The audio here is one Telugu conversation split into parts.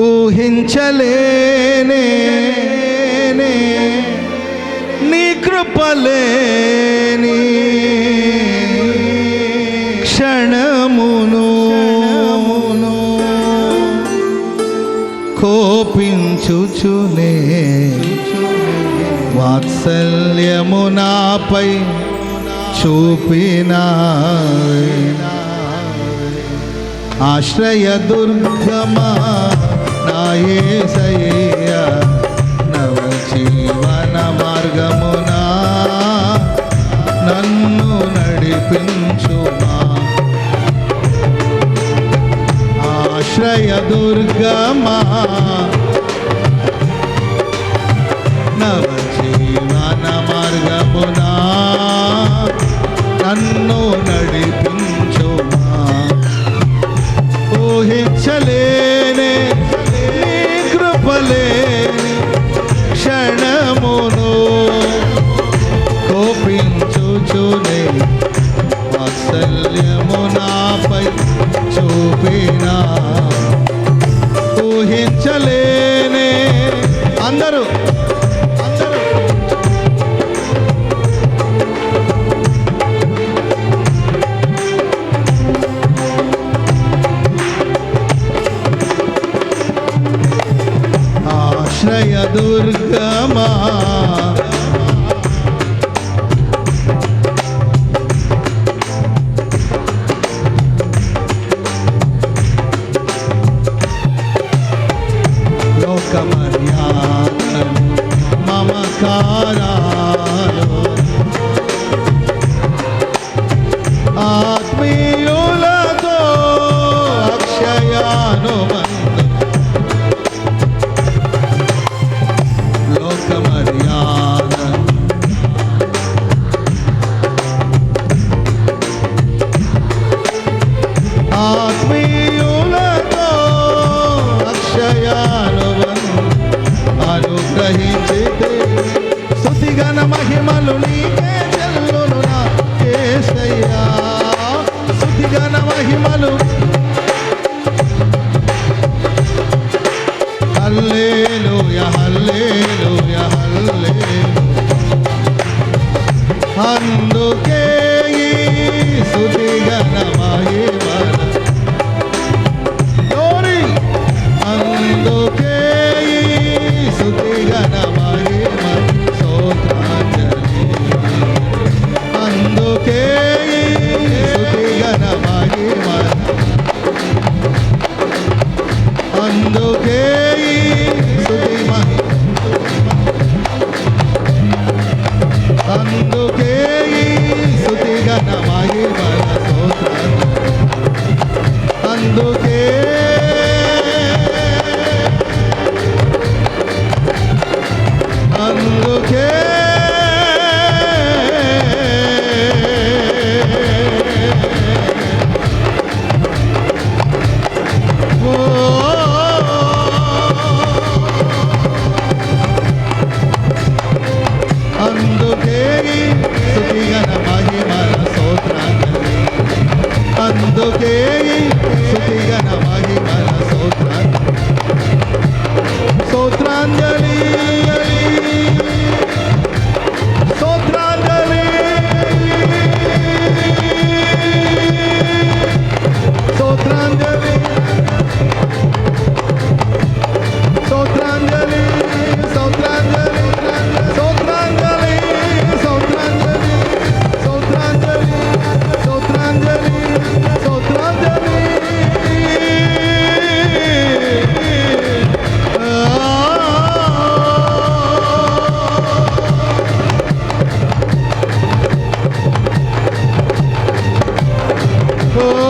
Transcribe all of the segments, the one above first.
ఊహించలేనే. నీ కృపలేని క్షణమును కోపించుచునే. వాత్సల్యము నాపై చూపినా ఆశ్రయ దుర్గమా ఏసయ్యా నవ జీవన మార్గమునా. నన్ను నడిపించుమా. ఆశ్రయ దుర్గమా. అందరూ ఆశ్రయ దుర్గ Bye. Oh.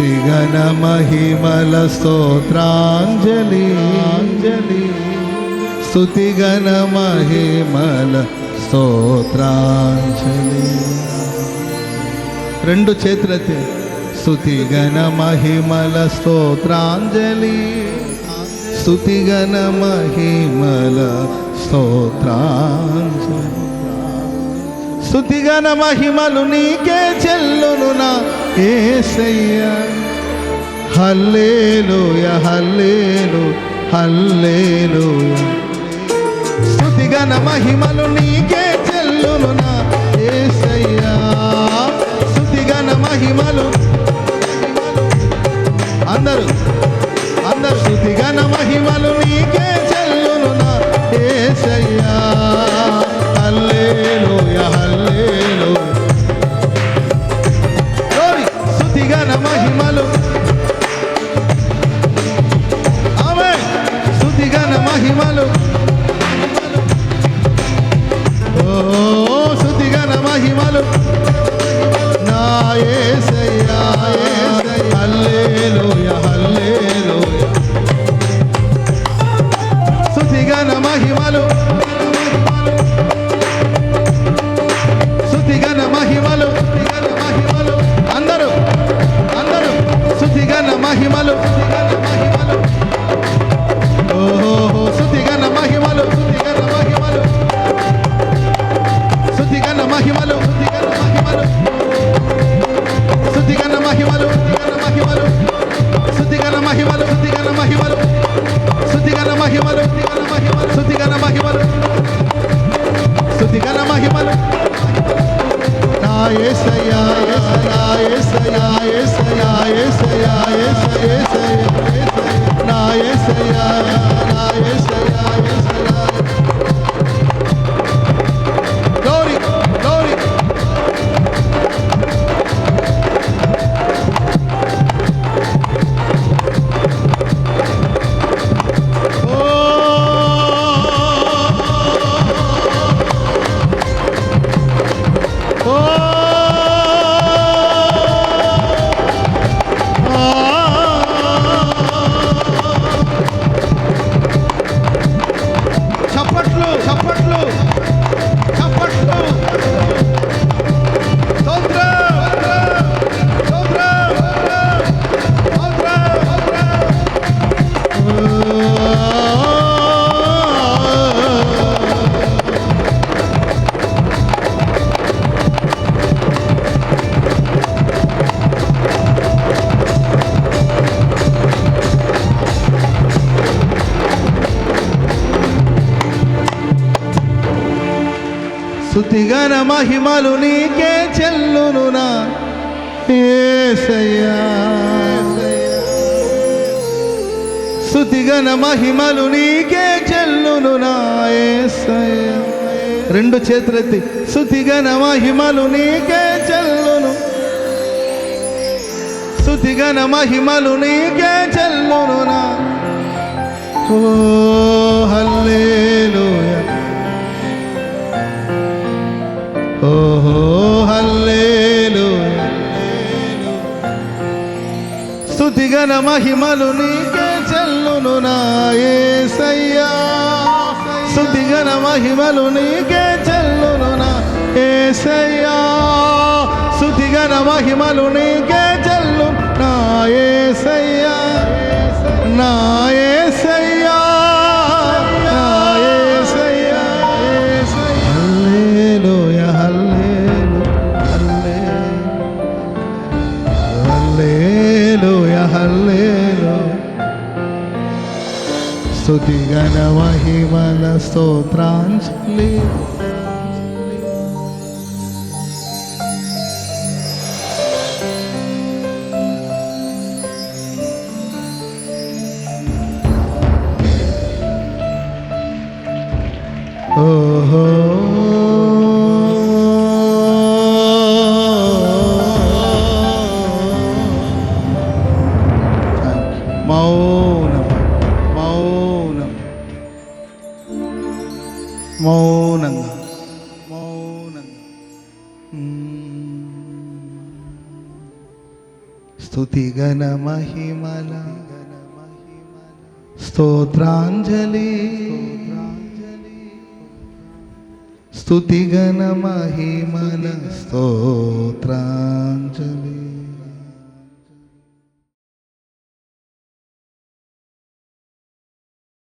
స్తుతి గణ మహిమల స్తోత్రాంజలి. అంజలి స్తుతి గణ మహిమల స్తోత్రాంజలి. రెండు చేతులెత్తి. స్తుతి గణ మహిమల స్తోత్రాంజలి. స్తుతి గణ మహిమల స్తోత్రాంజలి. స్తుతిగన మహిమలు నీకే చెల్లు. ఏసయ్య హల్లేలూయ హల్లేలు హల్లేలూయ. స్తుతిగన మహిమలు నీకే చెల్లును నా ఏసయ్య స్తుతిగన మహిమలు అందరూ అందరు మహిమలు. నా ఏసయ్యా నా ఏసయ్యా స్థుతిగన మహిమలు నీకే చెల్లును నా. స్థుతిగన మహిమలు నీకే చెల్లునునా ఏసయ్యా. రెండు చేతులెత్తి. స్థుతిగన మహిమలు నీకే చెల్లును. స్థుతిగన మహిమలు నీకే చెల్లునునా ఓ హల్లే మహిమలు నీకే చెల్లును నాయసయ్యా స్థుతిగణ మహిమలు నీకే చెల్లును నాయసయ్యా స్థుతిగణ మహిమలు నీకే చెల్లు నాయసయ్యా నాయ స్తుతిగణ మహిమల స్తోత్రాంజలి ఓహో స్తుతిగణ మహిమల స్తోత్రాంజలి స్తుతిగణ మహిమల స్తోత్రాంజలి